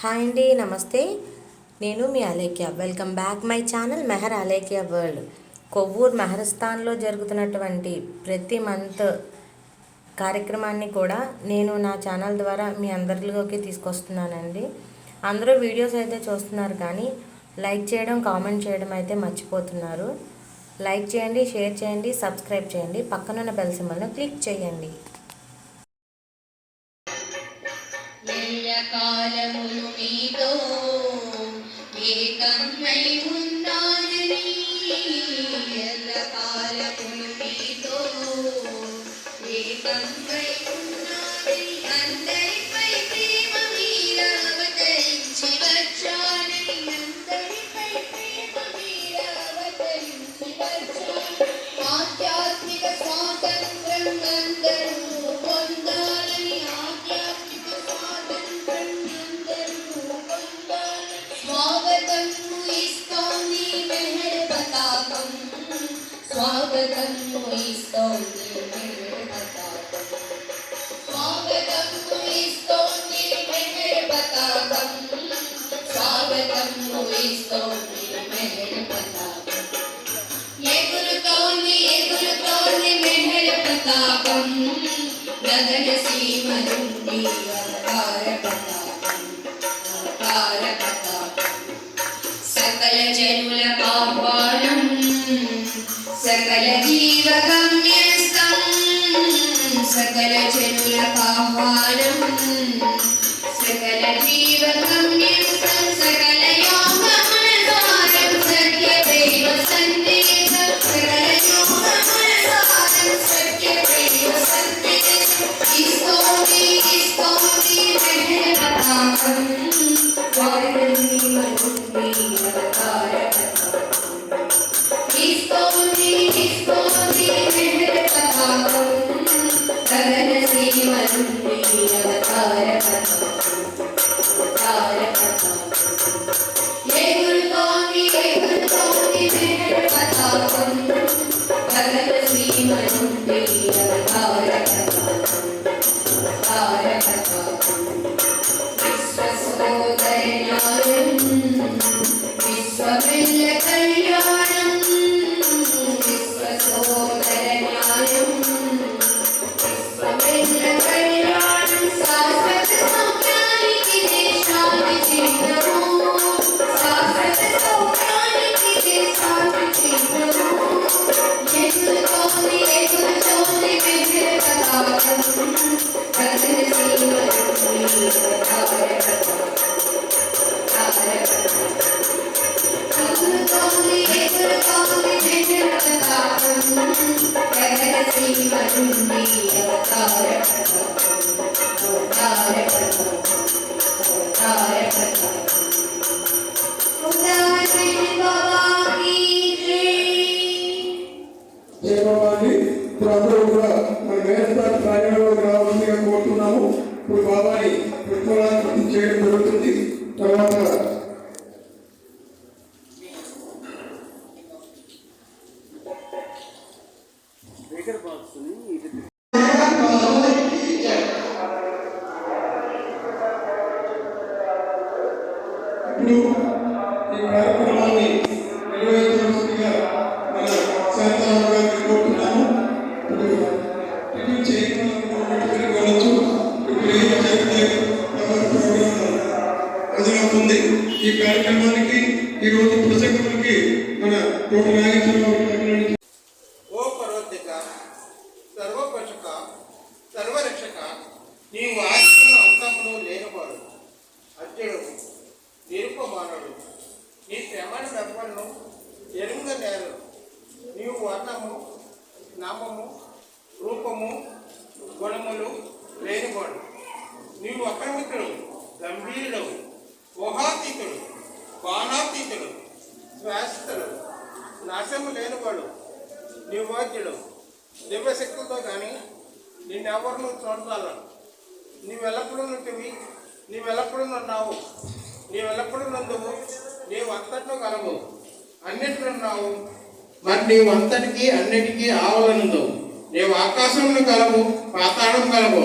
Hi అండి నమస్తే. నేను మీ Alekhya welcome back my channel Mehar Alekhya world. Kovvur మెహరస్థాన్లో జరుగుతున్నటువంటి ప్రతి మంత్ కార్యక్రమాన్ని కూడా నేను నా ఛానల్ ద్వారా మీ అందరిలోకి తీసుకొస్తున్నానండి. అందరూ వీడియోస్ అయితే చూస్తున్నారు కానీ లైక్ చేయడం కామెంట్ చేయడం అయితే మర్చిపోతున్నారు. లైక్ చేయండి షేర్ చేయండి సబ్స్క్రైబ్ చేయండి. పక్కనున్న బెల్ సింబల్ను క్లిక్ చేయండి. కాలములు మీతో ఏకమై ఉన్నానని ఎల్లకాలమును మీతో ఏకమై సకల జనుల ఆహ్వానం సకల జీవ గమ్యస్థం సకల జనుల ఆహ్వానం సకల జీవ ఇప్పుడు నీవు ఆశిస్తున్న అంతమును లేనివాడు అర్జుడు నిరుపమానుడు నీ శ్రమను డబ్బను ఎరుంగ నేరు. నీవు వర్ణము నామము రూపము గుణములు లేనివాడు. నీవు అపరిమితుడు గంభీరుడు ఊహాతీతుడు బాణాతీతుడు శ్వాసితుడు నాశము లేనివాడు నిర్వాజ్యుడు. దివ్యశక్తులతో కానీ నిన్నెవరినూ చూడాలను నీవెల్లప్పుడూ నుంటివి నీవెల్లప్పుడూ ఉన్నావు నీవెల్లప్పుడూ నందువు నీవు అంతట్లో కలవు. అన్నిట్లో ఉన్నావు మరి నీవు అంతటికీ అన్నిటికీ ఆవలనుందు నీవు ఆకాశంలో కలవు పాతాళం కలవు.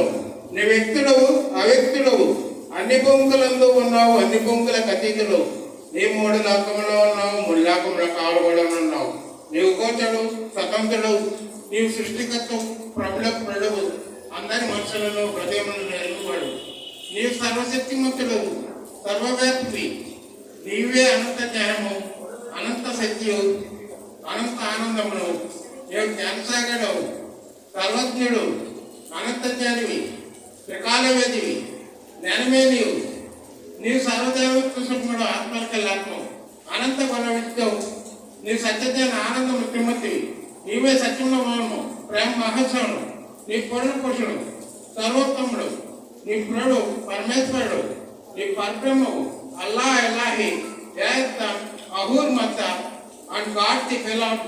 నీ వ్యక్తుడవు అవ్యక్తుడవు. అన్ని పొంకులందు ఉన్నావు అన్ని పొంగుల అతీతులు. నీ మూడు లోకంలో ఉన్నావు మూడు లోకంలో కాలువలో ఉన్నావు. నీవు కోచడు స్వతంత్రుడు నీవు సృష్టికత్వం ప్రభుల ప్రభువు అందరి మనుషులలో హృదయములను ఎరుగువాడు నీవు సర్వశక్తిమంతుడు సర్వవ్యాప్తి. నీవే అనంత జ్ఞానము అనంత శక్తియు అనంత ఆనందమును. నేను జ్ఞానసాగడవు సర్వజ్ఞుడు అనంత జ్ఞానివి త్రికాలవేదివి జ్ఞానమే నీవు నీవు సర్వదేవకృష్ణుడు ఆత్మకల్లాత్మం అనంత గుణవిత్యం నీ సత్యజ్ఞాన ఆనందము తిమ్మతి. నీవే సత్యంలో మౌనము ప్రేమ మహోత్సవం నీ పొరుణ పురుషుడు సర్వోత్తముడు నీ పురుడు పరమేశ్వరుడు నీ పరబ్రహ్మవు అల్లా ఎల్లాహి జయత్త Ahura Mazda and god the ఫెలాం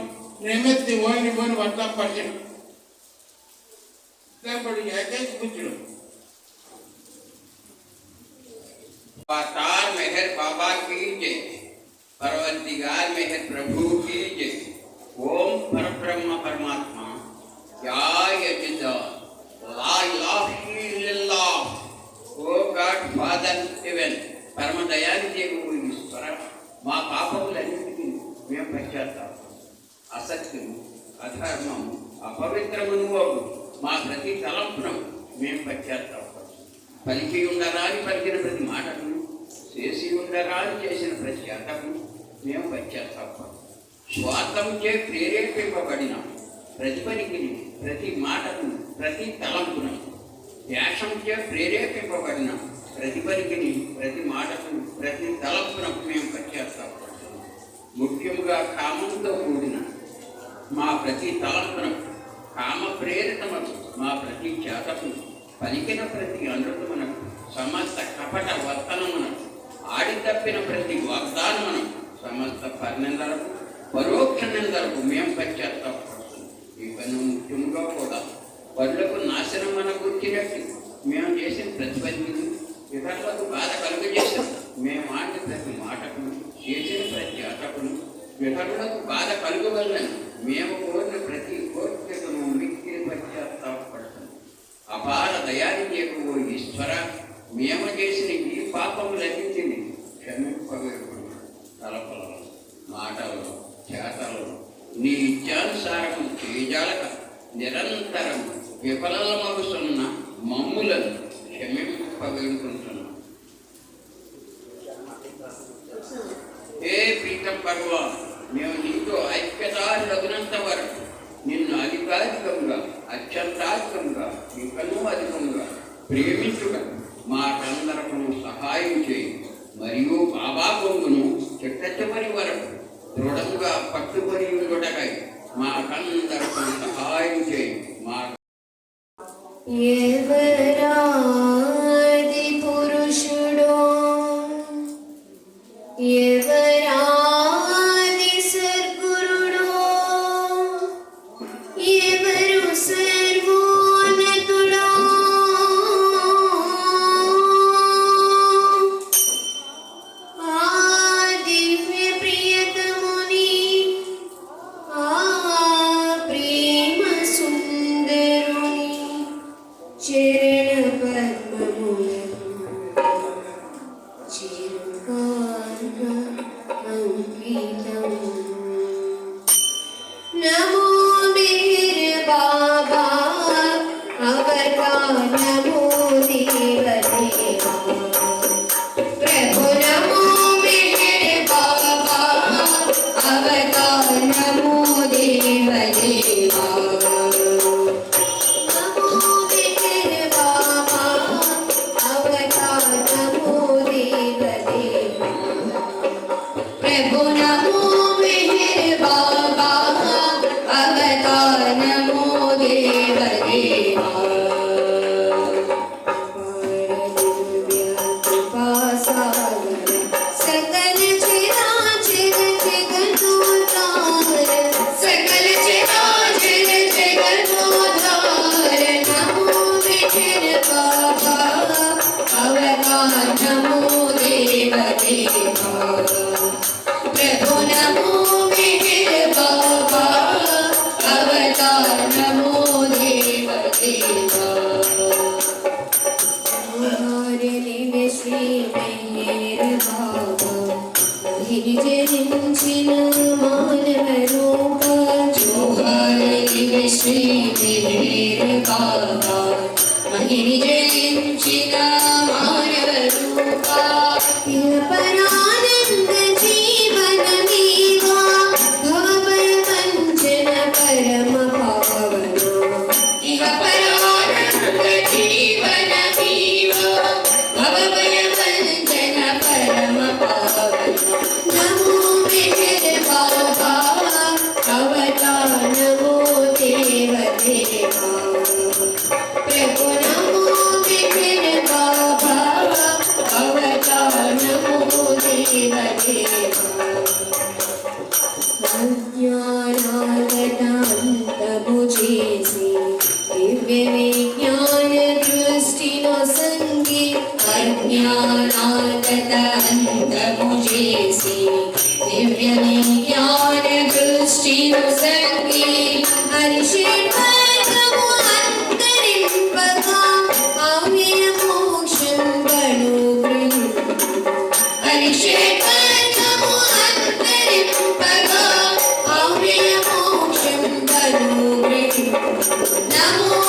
నిమిత్తి ఓని ఓని వర్త పర్జన్ బడి ఏకైక పుత్రుడు अवतार मेहर बाबा की जय परवरदिगार मेहर प्रभु की जय ओम परब्रह्म परमात्मा పరమ దయానిదేవు ఈశ్వర మా పాపములన్నిటికీ మేము పశ్చాత్తాపం అసత్యము అధర్మము అపవిత్రమును అగు మా ప్రతి తలంపును మేము పశ్చాత్తాపం పలికి ఉండరాని పలికిన ప్రతి మాటను చేసి ఉండరాని చేసిన ప్రతి అర్థము మేము పశ్చాత్తాపం స్వార్థంచే ప్రేరేపింపబడిన. ప్రతి పనికిని ప్రతి మాటను ప్రతి తలంపును ద్వేషంచే ప్రేరేపింపబడిన ప్రతి పనికిని ప్రతి మాటకు ప్రతి తలంపునకు మేము పనిచేస్తాం ముఖ్యముగా కామంతో కూడిన మా ప్రతి తలంపునకు కామ ప్రేరితమకు మా ప్రతి చేతకు పలికిన ప్రతి అనృతమునకు సమస్త కపట వర్తనమునకు ఆడి తప్పిన ప్రతి వాగ్దానమునకు సమస్త పరినిందలకు పరోక్ష నిందరకు మేము పనిచేస్తాం ఇవన్నీ ముఖ్యముగా కూడా. పనులకు నాశనం మనం గుర్తినట్టు మేము చేసిన ప్రతిపదిని ఇతరులకు బాధ కలుగజేసాం మేము ఆడిన ప్రతి మాటకు చేసిన ప్రతి అటకును ఇతరులకు బాధ కలుగవలని మేము కోరిన ప్రతి కోరికను మిక్కిలి పశ్చాత్తాపడుతుంది అపార దయానికి ఓ ఈశ్వర మేము చేసిన ఈ పాపములన్నింటినీ క్షమింపగలుగుతున్నాం తలపలలో మాటలలో చేతలలో నీ ఇచ్చానుసారము చేజాలక నిరంతరం విఫలమగుతున్న మమ్ములను క్షమింపవేడుకుంటున్నాను ఏ ప్రీతం పర్వా మేము నీతో ఐక్యత తగినంత వరకు నిన్ను అధికారికంగా అత్యంతాధికంగా ఇంకనూ అధికంగా ప్రేమించుట మాకందరకు సహాయం చేయి. మరియు బాబా బొమ్మను చిట్ట చివరి వరకు దృఢంగా పట్టుబడి ఉండటకై మాకందరకు సహాయం చేయండి మా ఎవరాది అగ్ని జయించిన Namo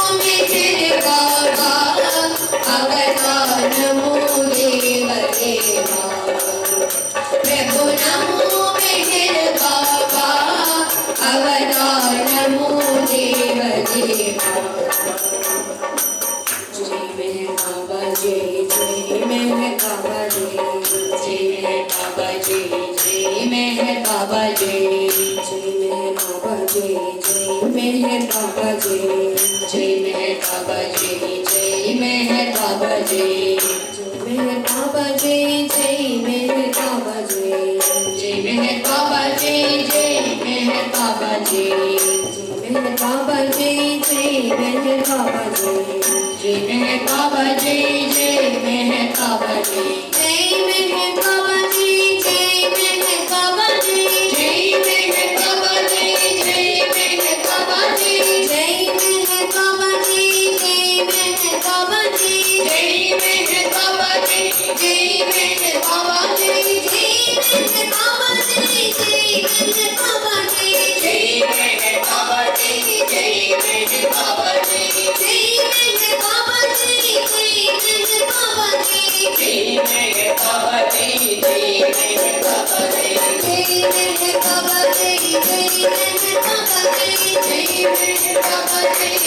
जय जय मेरे बाबा जय जय मेरे बाबा जय जय मेरे बाबा जय जय मेरे बाबा जय जय मेरे बाबा जय जय मेरे बाबा जय जय मेरे बाबा जय जय मेरे बाबा जय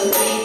away.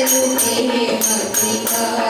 Guru Deva Kripa